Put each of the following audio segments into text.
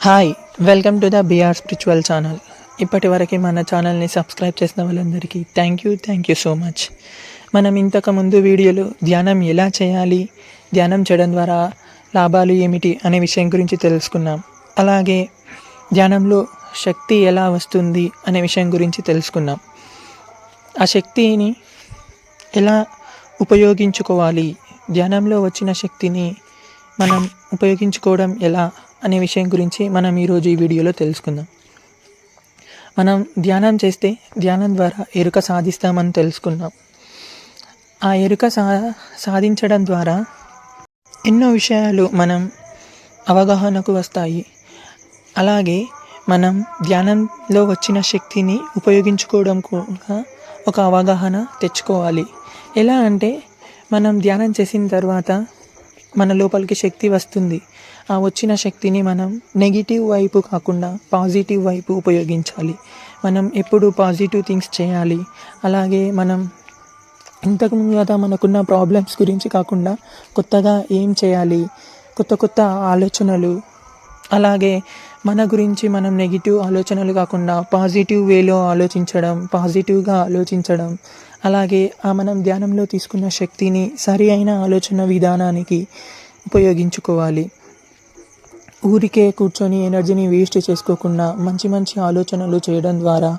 Hi welcome to the BR spiritual channel ఇప్పటి వరకు మన ఛానల్ని సబ్స్క్రైబ్ చేసిన వాళ్ళందరికీ thank you thank you so much మనం ఇంతకుముందు వీడియోలో ధ్యానం ఎలా చేయాలి ధ్యానం చేయడం ద్వారా లాభాలు ఏమిటి అనే విషయం గురించి తెలుసుకున్నాం. అలాగే ధ్యానంలో శక్తి ఎలా వస్తుంది అనే విషయం గురించి తెలుసుకున్నాం. ఆ శక్తిని ఎలా ఉపయోగించుకోవాలి ధ్యానంలో వచ్చిన శక్తిని మనం ఉపయోగించుకోవడం ఎలా అనే విషయం గురించి మనం ఈరోజు ఈ వీడియోలో తెలుసుకుందాం. మనం ధ్యానం చేస్తే ధ్యానం ద్వారా ఎరుక సాధిస్తామని తెలుసుకున్నాం. ఆ ఎరుక సా సాధించడం ద్వారా ఎన్నో విషయాలు మనం అవగాహనకు వస్తాయి. అలాగే మనం ధ్యానంలో వచ్చిన శక్తిని ఉపయోగించుకోవడం కూడా ఒక అవగాహన తెచ్చుకోవాలి. ఎలా అంటే మనం ధ్యానం చేసిన తర్వాత మన లోపలికి శక్తి వస్తుంది. ఆ వచ్చిన శక్తిని మనం నెగిటివ్ వైపు కాకుండా పాజిటివ్ వైపు ఉపయోగించాలి. మనం ఎప్పుడు పాజిటివ్ థింగ్స్ చేయాలి. అలాగే మనం ఇంతకు ముందు మనకున్న ప్రాబ్లమ్స్ గురించి కాకుండా కొత్తగా ఏం చేయాలి? కొత్త కొత్త ఆలోచనలు. అలాగే మన గురించి మనం నెగిటివ్ ఆలోచనలు కాకుండా పాజిటివ్ వేలో ఆలోచించడం పాజిటివ్గా ఆలోచించడం అలాగే ఆ మనం ధ్యానంలో తీసుకున్న శక్తిని సరి అయిన ఆలోచన విధానానికి ఉపయోగించుకోవాలి. ఊరికే కూర్చొని ఎనర్జీని వేస్ట్ చేసుకోకుండా మంచి మంచి ఆలోచనలు చేయడం ద్వారా.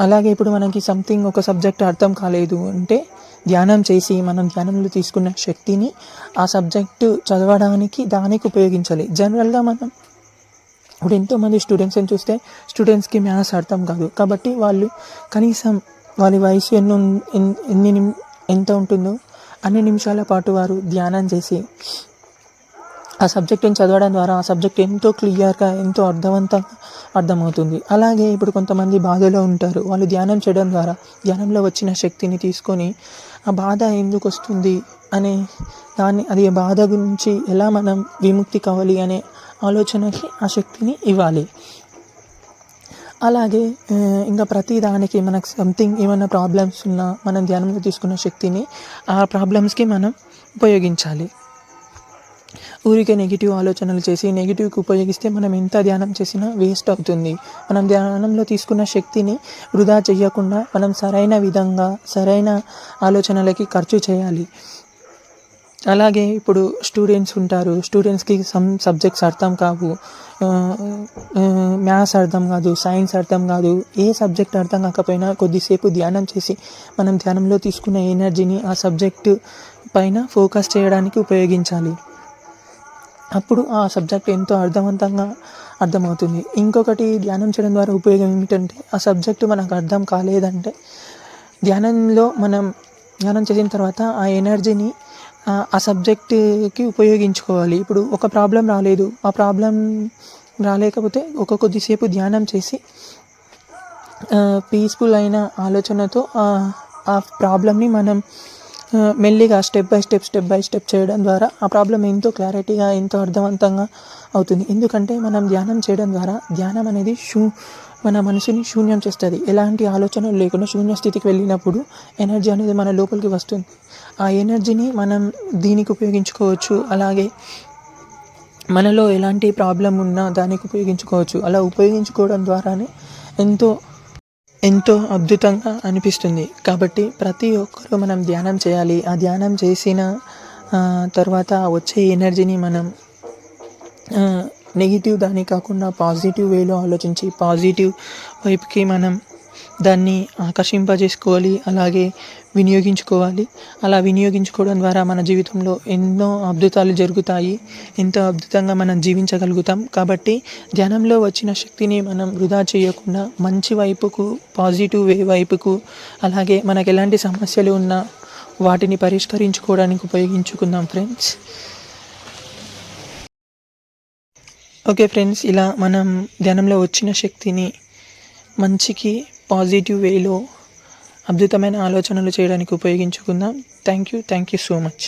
అలాగే ఇప్పుడు మనకి సంథింగ్ ఒక సబ్జెక్ట్ అర్థం కాలేదు అంటే ధ్యానం చేసి మనం ధ్యానంలో తీసుకున్న శక్తిని ఆ సబ్జెక్టు చదవడానికి దానికి ఉపయోగించాలి. జనరల్గా మనం ఇప్పుడు ఎంతోమంది స్టూడెంట్స్ని చూస్తే స్టూడెంట్స్కి మ్యాథ్స్ అర్థం కాదు. కాబట్టి వాళ్ళు కనీసం వారి వయసు ఎన్ని ఎన్ని ఎంత ఉంటుందో అన్ని నిమిషాల పాటు వారు ధ్యానం చేసి ఆ సబ్జెక్ట్ని చదవడం ద్వారా ఆ సబ్జెక్ట్ ఎంతో క్లియర్గా ఎంతో అర్థవంతంగా అర్థమవుతుంది. అలాగే ఇప్పుడు కొంతమంది బాధలో ఉంటారు. వాళ్ళు ధ్యానం చేయడం ద్వారా ధ్యానంలో వచ్చిన శక్తిని తీసుకొని ఆ బాధ ఎందుకు వస్తుంది అనే దాన్ని అది బాధ గురించి ఎలా మనం విముక్తి కావాలి అనే ఆలోచనకి ఆ శక్తిని ఇవ్వాలి. అలాగే ఇంకా ప్రతి దానికి మనకు సంథింగ్ ఏమైనా ప్రాబ్లమ్స్ ఉన్నా మనం ధ్యానంలో తీసుకున్న శక్తిని ఆ ప్రాబ్లమ్స్కి మనం ఉపయోగించాలి. ఊరికే నెగిటివ్ ఆలోచనలు చేసి నెగిటివ్కి ఉపయోగిస్తే మనం ఎంత ధ్యానం చేసినా వేస్ట్ అవుతుంది. మనం ధ్యానంలో తీసుకున్న శక్తిని వృధా చేయకుండా మనం సరైన విధంగా సరైన ఆలోచనలకి ఖర్చు చేయాలి. అలాగే ఇప్పుడు స్టూడెంట్స్ ఉంటారు. స్టూడెంట్స్కి సమ్ సబ్జెక్ట్స్ అర్థం కావు. మ్యాథ్స్ అర్థం కాదు సైన్స్ అర్థం కాదు. ఏ సబ్జెక్ట్ అర్థం కాకపోయినా కొద్దిసేపు ధ్యానం చేసి మనం ధ్యానంలో తీసుకున్న ఎనర్జీని ఆ సబ్జెక్టు పైన ఫోకస్ చేయడానికి ఉపయోగించాలి. అప్పుడు ఆ సబ్జెక్ట్ ఎంతో అర్థవంతంగా అర్థమవుతుంది. ఇంకొకటి ధ్యానం చేయడం ద్వారా ఉపయోగం ఏమిటంటే ఆ సబ్జెక్టు మనకు అర్థం కాలేదంటే ధ్యానంలో మనం ధ్యానం చేసిన తర్వాత ఆ ఎనర్జీని ఆ సబ్జెక్ట్కి ఉపయోగించుకోవాలి. ఇప్పుడు ఒక ప్రాబ్లం రాలేదు. ఆ ప్రాబ్లం రాలేకపోతే ఒక కొద్దిసేపు ధ్యానం చేసి పీస్ఫుల్ అయిన ఆలోచనతో ఆ ప్రాబ్లమ్ని మనం మెల్లిగా step by step step by step చేయడం ద్వారా ఆ ప్రాబ్లం ఎంతో క్లారిటీగా ఎంతో అర్థవంతంగా అవుతుంది. ఎందుకంటే మనం ధ్యానం చేయడం ద్వారా ధ్యానం అనేది షూ మన మనసుని శూన్యం చేస్తుంది. ఎలాంటి ఆలోచనలు లేకుండా శూన్య స్థితికి వెళ్ళినప్పుడు ఎనర్జీ అనేది మన లోపలికి వస్తుంది. ఆ ఎనర్జీని మనం దీనికి ఉపయోగించుకోవచ్చు. అలాగే మనలో ఎలాంటి ప్రాబ్లం ఉన్నా దానికి ఉపయోగించుకోవచ్చు. అలా ఉపయోగించుకోవడం ద్వారానే ఎంతో ఎంతో అద్భుతంగా అనిపిస్తుంది. కాబట్టి ప్రతి ఒక్కరూ మనం ధ్యానం చేయాలి. ఆ ధ్యానం చేసిన తర్వాత వచ్చే ఎనర్జీని మనం నెగిటివ్ దాని కాకుండా పాజిటివ్ వేలో ఆలోచించి పాజిటివ్ వైపుకి మనం దాన్ని ఆకర్షింపజేసుకోవాలి అలాగే వినియోగించుకోవాలి. అలా వినియోగించుకోవడం ద్వారా మన జీవితంలో ఎన్నో అద్భుతాలు జరుగుతాయి. ఎంతో అద్భుతంగా మనం జీవించగలుగుతాం. కాబట్టి ధ్యానంలో వచ్చిన శక్తిని మనం వృధా చేయకుండా మంచి వైపుకు పాజిటివ్ వే వైపుకు అలాగే మనకు ఎలాంటి సమస్యలు ఉన్నా వాటిని పరిష్కరించుకోవడానికి ఉపయోగించుకుందాం ఫ్రెండ్స్. ఓకే ఫ్రెండ్స్ ఇలా మనం ధ్యానంలో వచ్చిన శక్తిని మంచికి పాజిటివ్ వేలో అద్భుతమైన ఆలోచనలు చేయడానికి ఉపయోగించుకుందాం. Thank you thank you so much